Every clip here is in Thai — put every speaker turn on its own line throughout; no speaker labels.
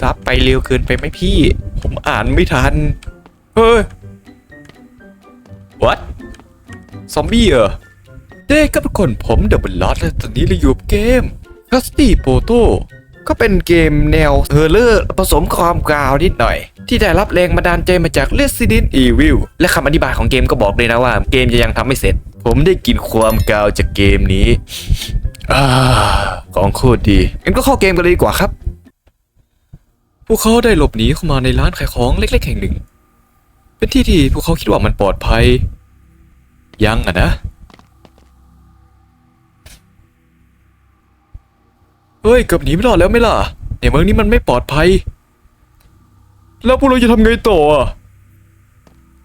ซับไปเร็วเกินไปไหมพี่ ผมอ่านไม่ทัน เฮ้ย what ซอมบี้เหรอเด้กับคนผมเดอะบลลอดและตอนนี้เราอยู่กับเกม c u s t y p o t o ก็เป็นเกมแนวเฮอร์เลอร์ผสมความกาวนิดหน่อย ที่ได้รับแรงบันดาลใจมาจาก Resident Evil และคำอธิบายของเกมก็บอกเลยนะว่า เกมจะยังทำไม่เสร็จ ผมได้กินความกาวจากเกมนี้อของโคตรดีงั้นก็เข้าเกมกันเลยดีกว่าครับ พวกเขาได้หลบหนีเข้ามาในร้านขายของเล็ก ๆ แห่งหนึ่ง เป็นที่ที่พวกเขาคิดว่ามันปลอดภัย ยังอะนะ เฮ้ยเกือบหนีไม่รอดแล้วไหม่ล่ะ ในเมืองนี้มันไม่ปลอดภัย แล้วพวกเราจะทำไงต่ออะ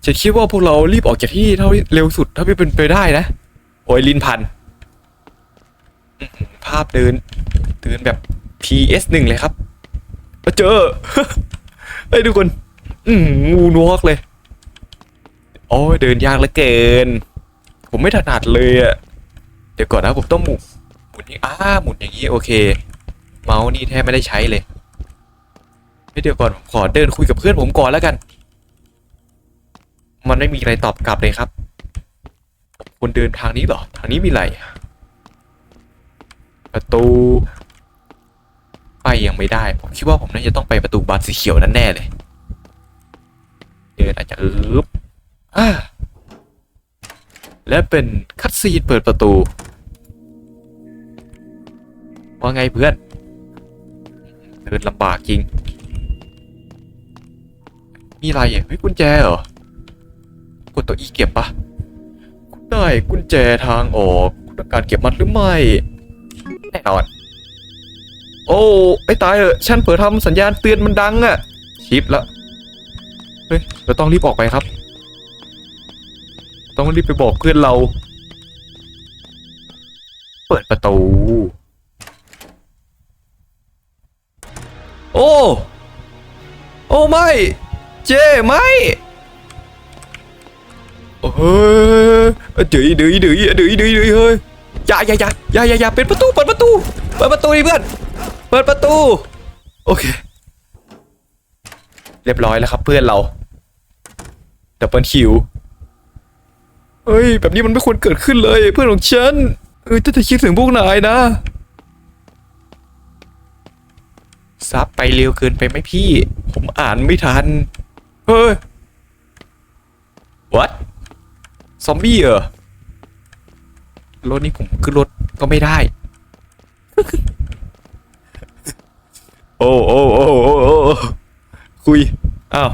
ฉันคิดว่าพวกเรารีบออกจากที่เท่าที่เร็วสุดเท่าที่เป็นไปได้นะ โอ้ยลินพัน ภาพเดินเดินแบบ PS1 เลยครับ เจอเฮ้ยทุกคน อือหืองูนวกเลยโอ้ยเดินยากเหลือเกิน ผมไม่ถนัดเลยอะเดี๋ยวก่อนนะผมต้องหมุนหมุนนี่อ้าหมุนอย่างนี้โอเค เมาส์นี่แทบไม่ได้ใช้เลยเดี๋ยวก่อนผมขอเดินคุยกับเพื่อนผมก่อนแล้วกัน มันไม่มีอะไรตอบกลับเลยครับควรเดินทางนี้หรอ ทางนี้มีอะไร ประตู ไปยังไม่ได้ ผมคิดว่าผมน่าจะต้องไปประตูบานสีเขียวนั่นแน่เลย เดินอาจจะอึบอ่าและเป็นคัดซีนเปิดประตู ว่าไงเพื่อน เดินลำบากจริง มีอะไรอะเฮ้ยกุญแจเหรอ กดตัวอีเก็บปะได้กุญแจทางออก คุณต้องการเก็บมันหรือไม่ แน่นอน โอ้ไอ้ตายเออะฉันเผลอทำสัญญาณเตือนมันดังอะชิปละเฮ้ยเราต้องรีบออกไปครับ ต้องรีบไปบอกเพื่อนเรา เปิดประตู โอ้ โอ้ไม่ เจไม่เฮ้ยดื้อดื้อดื้อดื้อดื้อดื้อเฮ้ยอย่าอย่าอย่าอย่าอย่าอย่าเป็นประตูเปิดประตู เปิดประตูดิเพื่อน ปิดประตู โอเค เรียบร้อยแล้วครับเพื่อนเราดับเบิลคิวเฮ้ย แบบนี้มันไม่ควรเกิดขึ้นเลยเพื่อนของฉันเออถ้าจะคิดถึงพวกนายนะซับไปเร็วเกินไปไหมพี่ ผมอ่านไม่ทัน เฮ้ย what ซอมบี้เหรอรถนี่ผมขึ้นรถก็ไม่ได้ โอ้โอ้โอ้โอ้โอ้คุย อ้าว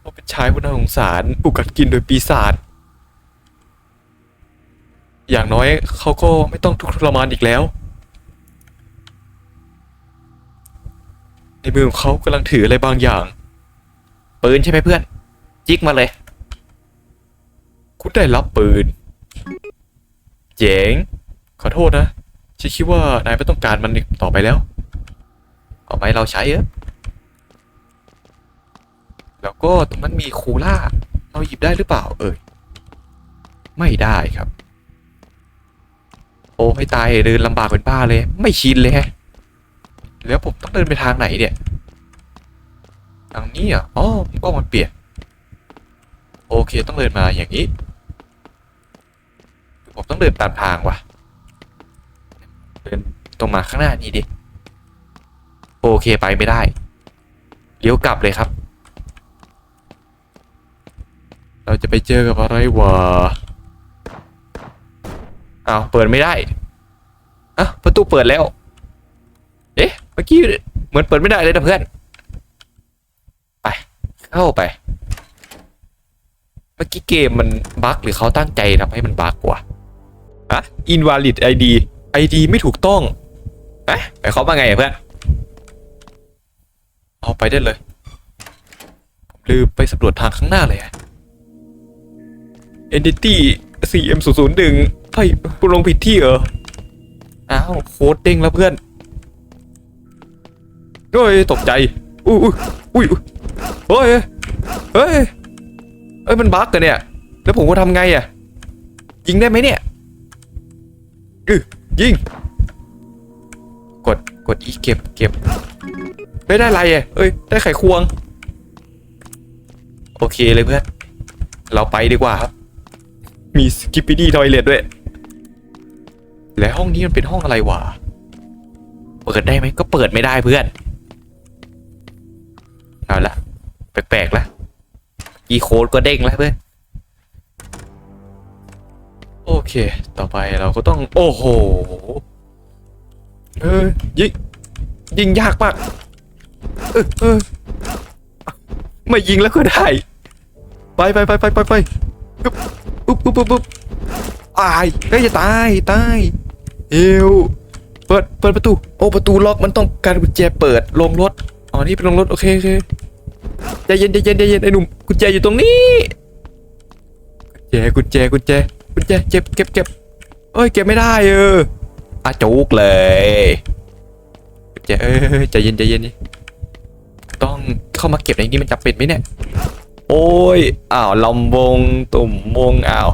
เขาเป็นชายผู้น่าสงสารถูกกัดกินโดยปีศาจอย่างน้อยเขาก็ไม่ต้องทุกข์ทรมานอีกแล้ว ในมือของเขากำลังถืออะไรบางอย่าง ปืนใช่ไหมเพื่อน จิกมาเลย คุณได้รับปืน เจ๋ง ขอโทษนะ ฉันคิดว่านายไม่ต้องการมันอีกต่อไปแล้ว เอาไปเราใช้เอะ แล้วก็ตรงนั้นมีคูล่า เราหยิบได้หรือเปล่า เอ่ย ไม่ได้ครับ โอ้ให้ตายเดินลำบากเป็นบ้าเลย ไม่ชินเลยแฮะ แล้วผมต้องเดินไปทางไหนเนี่ย ทางนี้อะอ๋อก็มันเปลี่ยน โอเคต้องเดินมาอย่างนี้ ผมต้องเดินตามทางว่ะ เดินตรงมาข้างหน้านี่ดิ โอเคไปไม่ได้ เลี้ยวกลับเลยครับ จะไปเจอกับอะไรวะอ้าวเปิดไม่ได้อะประตูเปิดแล้ว เอ๊ะเมื่อกี้เหมือนเปิดไม่ได้เลยนะเพื่อน ไปเข้าไป เมื่อกี้เกมมันบั๊กหรือเขาตั้งใจทำให้มันบั๊กวะอะ invalid ID ID ไม่ถูกต้องเอ๊ะหมายความว่าไงอะเพื่อนเอาไปได้เลยผมลืมไปสำรวจทางข้างหน้าเลยอะ Entity CM 0 0 1ไปลงผิดที่เหรอ อ้าว โค้ดเด้งแล้วเพื่อนเฮ้ยตกใจอุ้ยอุ้ยอุ้ยเฮ้ย เฮ้ย เอ้ย มันบั๊กกันเนี่ย แล้วผมก็ทำไงอะ ยิงได้ไหมเนี่ยอือยิง กด กดอีเก็บ เก็บเฮ้ได้ไรอะเอ้ย ได้ไขควง โอเคเลยเพื่อน เราไปดีกว่าครับ มีสกิปปี้ดีทอยเลทด้วย และห้องนี้มันเป็นห้องอะไรวะ เปิดได้ไหมก็เปิดไม่ได้เพื่อน เอาละแปลกๆละกีโค้ดก็เด้งแล้วเพื่อน โอเค ต่อไปเราก็ต้อง โอ้โห เออยิงยิงยากมากเออเออไม่ยิงแล้วก็ได้ ไปไปไปไปไปไป ปุ๊บปุ๊บปุ๊บปุ๊บปุ๊บตายเฮ้ยจะตายตายเอวเปิดเปิดประตู โอ้ประตูล็อกมันต้องการกุญแจเปิดลงรถอ๋อนี่เป็นลงรถโอเคโอเคใจเย็นใจเย็นใจเย็นไอ้หนุ่มกุญแจอยู่ตรงนี้กุญแจกุญแจกุญแจกุญแจเก็บเก็บเก็บเอ้ยเก็บไม่ได้เอออาจุกเลยกุญแจเอ้ยใจเย็นใจเย็นนี่ต้องเข้ามาเก็บในนี้มันจำเป็นไหมเนี่ย โอ้ยอ้าวลำวงตุ่มวงอ้าว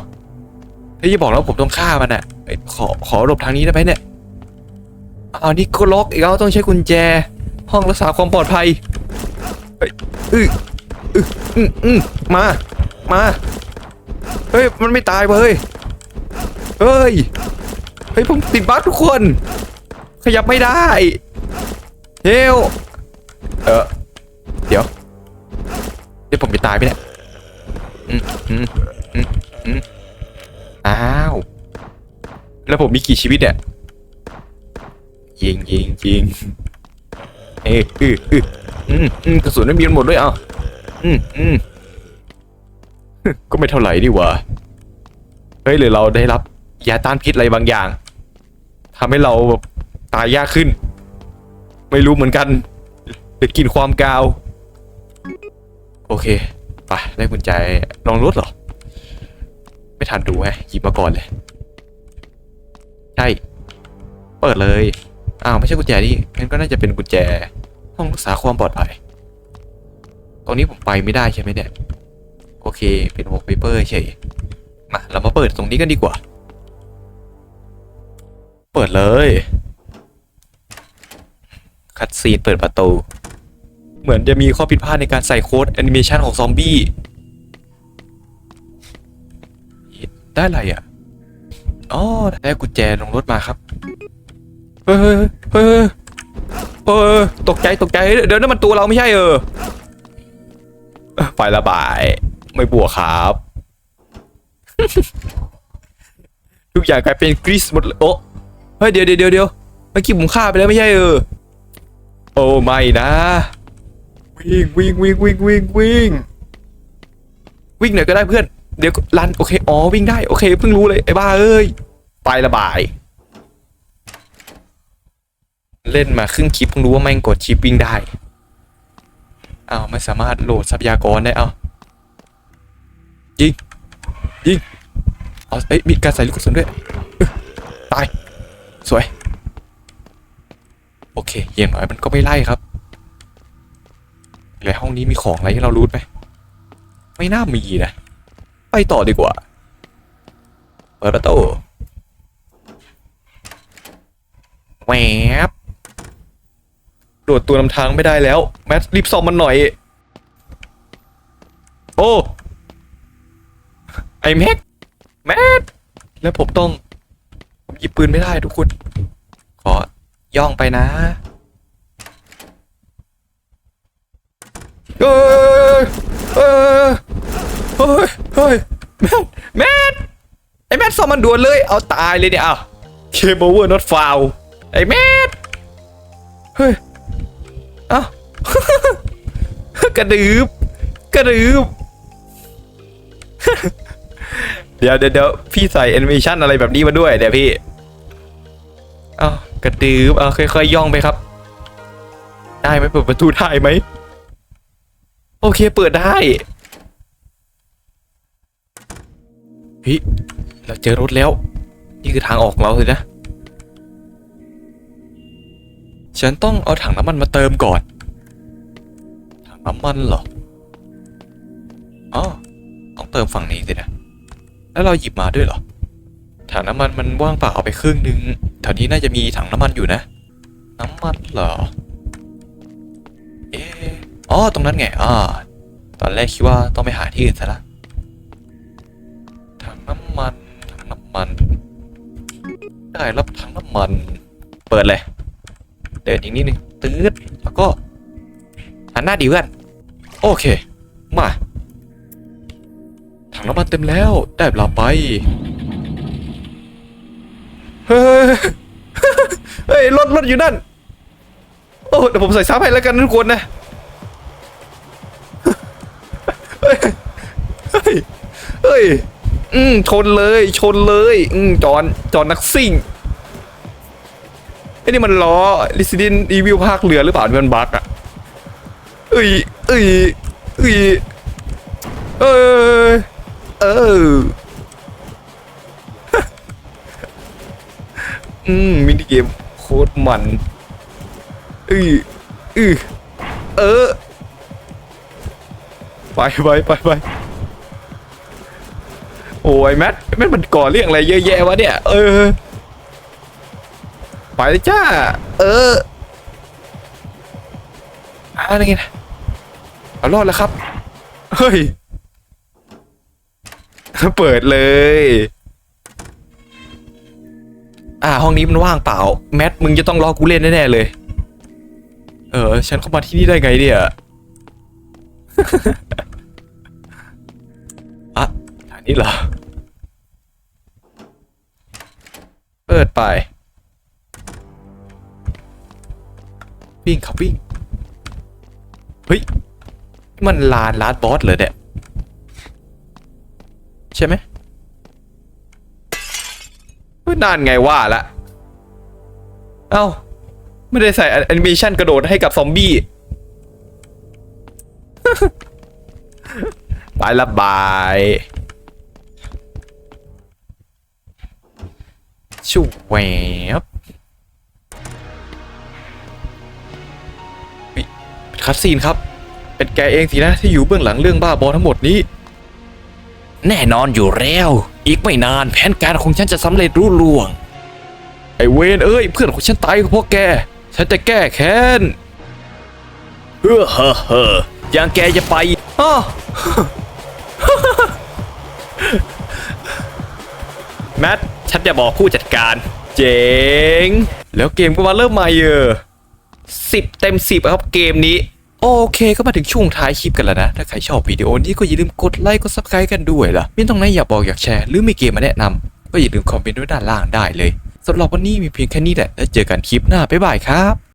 เฮ้ยอย่าบอกแล้วผมต้องฆ่ามันอะขอขอหลบทางนี้ได้ไหมเนี่ยอ้าวนี่ก็ล็อกอีกแล้วต้องใช้กุญแจ ห้องรักษาความปลอดภัยเฮ้ยอืออืออือืมมามาเฮ้ยมันไม่ตายเว้ยเฮ้ยเฮ้ยผมติดบั๊กทุกคน ขยับไม่ได้เฮลเออ ตายไปเนี่ยอ้าว แล้วผมมีกี่ชีวิตเนี่ยยิงยิงยิงเอ้ยอืออืออืมอืมกระสุนไม่มีหมดด้วยอะอืมอืมก็ไม่เท่าไหร่ดีหว่าเฮ้ยหรือเราได้รับยาต้านพิษอะไรบางอย่างทำให้เราแบบตายยากขึ้น ไม่รู้เหมือนกันเป็นกลินความกาว โอเคไปได้กุญแจลองรถเหรอ ไม่ทันดูแฮะหยิบมาก่อนเลย ใช่ เปิดเลย อ้าว ไม่ใช่กุญแจนี่งั้นก็น่าจะเป็นกุญแจ ห้องรักษาความปลอดภัยตรงนี้ผมไปไม่ได้ใช่ไหมเนี่ย โอเค เป็นวอลเปเปอร์เฉยมาเรามาเปิดตรงนี้กันดีกว่า เปิดเลย คัดซีนเปิดประตู เหมือนจะมีข้อผิดพลาดในการใส่โค้ดแอนิเมชันของซอมบี้ได้อะไรอะ อ๋อ ได้กุญแจลงรถมาครับ เฮ้ยเฮ้ยเฮ้ยเฮ้ยตกใจตกใจ เดี๋ยวนั่นมันตัวเราไม่ใช่เออไประบาย ไม่บวกครับ ทุกอย่างกลายเป็นกรีซหมดเลยโอ้เฮ้ยเดี๋ยวเดี๋ยวเดี๋ยวเดี๋ยวเมื่อกี้ผมฆ่าไปแล้วไม่ใช่เออ โอ้ไม่นะ วิ่งวิ่งวิ่งวิ่งวิ่งวิ่งวิ่งหน่อยก็ได้เพื่อน เดี๋ยวรันโอเคอ๋อวิ่งได้โอเคเพิ่งรู้เลยไอ้บ้าเอ้ยไประบาย เล่นมาครึ่งคลิปเพิ่งรู้ว่าแม่งกดชิปวิ่งได้เอาไม่สามารถโหลดทรัพยากรได้เอายิงยิงเอาเอ้ยมีการใส่ลูกกระสุนด้วยตายสวย โอเคอย่างน้อยมันก็ไม่ไล่ครับ แล้วห้องนี้มีของอะไรให้เรารูดไหมไม่น่ามีนะ ไปต่อดีกว่า เปิดประตูแหวบโดดตัวนำทางไม่ได้แล้ว แมทรีบซ่อมมันหน่อย โอ้ ไอแม็กแมทแล้วผมต้อง ผมหยิบปืนไม่ได้ทุกคน ขอย่องไปนะ เอ้ยเอ้ยเฮ้ยเฮ้ยแมทแมทไอ้แมทซ่อมมันด่วนเลย เอาตายเลยเนี่ยเอาเคมเวอร์ not found ไอ้แมทเฮ้ยเอ้ากระดืบกระดืบเดี๋ยวเดี๋ยวเดี๋ยวพี่ใส่แอนิเมชันอะไรแบบนี้มาด้วยเดี๋ยวพี่เอ้ากระดืบเอาค่อยๆย่องไปครับ ได้ไหมเปิดประตูได้ไหม โอเคเปิดได้เฮ้ยเราเจอรถแล้ว นี่คือทางออกของเราเลยนะ ฉันต้องเอาถังน้ำมันมาเติมก่อน ถังน้ำมันเหรออ๋อต้องเติมฝั่งนี้สินะ แล้วเราหยิบมาด้วยเหรอ ถังน้ำมันมันว่างเปล่าเอาไปครึ่งนึงแถวนี้น่าจะมีถังน้ำมันอยู่นะ น้ำมันเหรอ อ๋อ ตรงนั้นไง อ่า ตอนแรกคิดว่าต้องไปหาที่อื่นซะละถังน้ำมันถังน้ำมัน ได้รับถังน้ำมัน เปิดเลย เดินอีกนิดนึงตืดแล้วก็หันหน้าดีเพื่อนโอเค มา ถังน้ำมันเต็มแล้ว ได้เวลาไป เฮ้ย เฮ้ย รถรถอยู่นั่น โอ้เดี๋ยวผมใส่ซ้ำให้แล้วกันทุกคนนะ เฮ้ย อืมชนเลย ชนเลย อืมจอนจอนนักซิ่งไอ้นี่มันล้อ Resident Evil ภาคเรือหรือเปล่าที่มันบั๊กอะเอ้ยเอ้ยเอ้ยเออเอออืมมินิเกมโคตรมันอืออือเออ ไปไปไปไป โอ้ยแมทแมทมันก่อเรื่องอะไรเยอะแยะวะเนี่ย เออ ไปเลยจ้า เอออะไรเงี้ยเอารอดแล้วครับ เฮ้ย เปิดเลย อ่า ห้องนี้มันว่างเปล่า แมทมึงจะต้องรอกูเล่นแน่ๆเลย เออ ฉันเข้ามาที่นี่ได้ไงเนี่ยอะอันนี้เหรอ เปิดไป วิ่งครับวิ่ง เฮ้ย มันลานลาดบอสเหรอเนี่ยใช่ไหมนานไงว่าละ เอ้า ไม่ได้ใส่แอนิเมชันกระโดดให้กับซอมบี้ไปละบาย ชูแหวบเป็นคัดซีนครับ เป็นแกเองสินะที่อยู่เบื้องหลังเรื่องบ้าบอทั้งหมดนี้ แน่นอนอยู่แล้ว อีกไม่นานแผนการของฉันจะสำเร็จรุ่ล่วง ไอเวนเอ้ย เพื่อนของฉันตายเพราะแก ฉันจะแก้แค้นเฮ้อเฮ้อเฮ้ออย่างแกจะไปอ้อแมท ฉันจะบอกผู้จัดการ เจ๋ง แล้วเกมก็มาเริ่มใหม่เออสิบเต็มสิบครับเกมนี้ โอเคก็มาถึงช่วงท้ายคลิปกันแล้วนะ ถ้าใครชอบวิดีโอนี้ก็อย่าลืมกดไลค์กดซับสไครต์กันด้วยล่ะมีตรงไหนอยากบอกอยากแชร์ หรือมีเกมมาแนะนำก็อย่าลืมคอมเมนต์ไว้ด้านล่างได้เลยสำหรับวันนี้มีเพียงแค่นี้แหละแล้วเจอกันคลิปหน้าบ๊ายบายครับ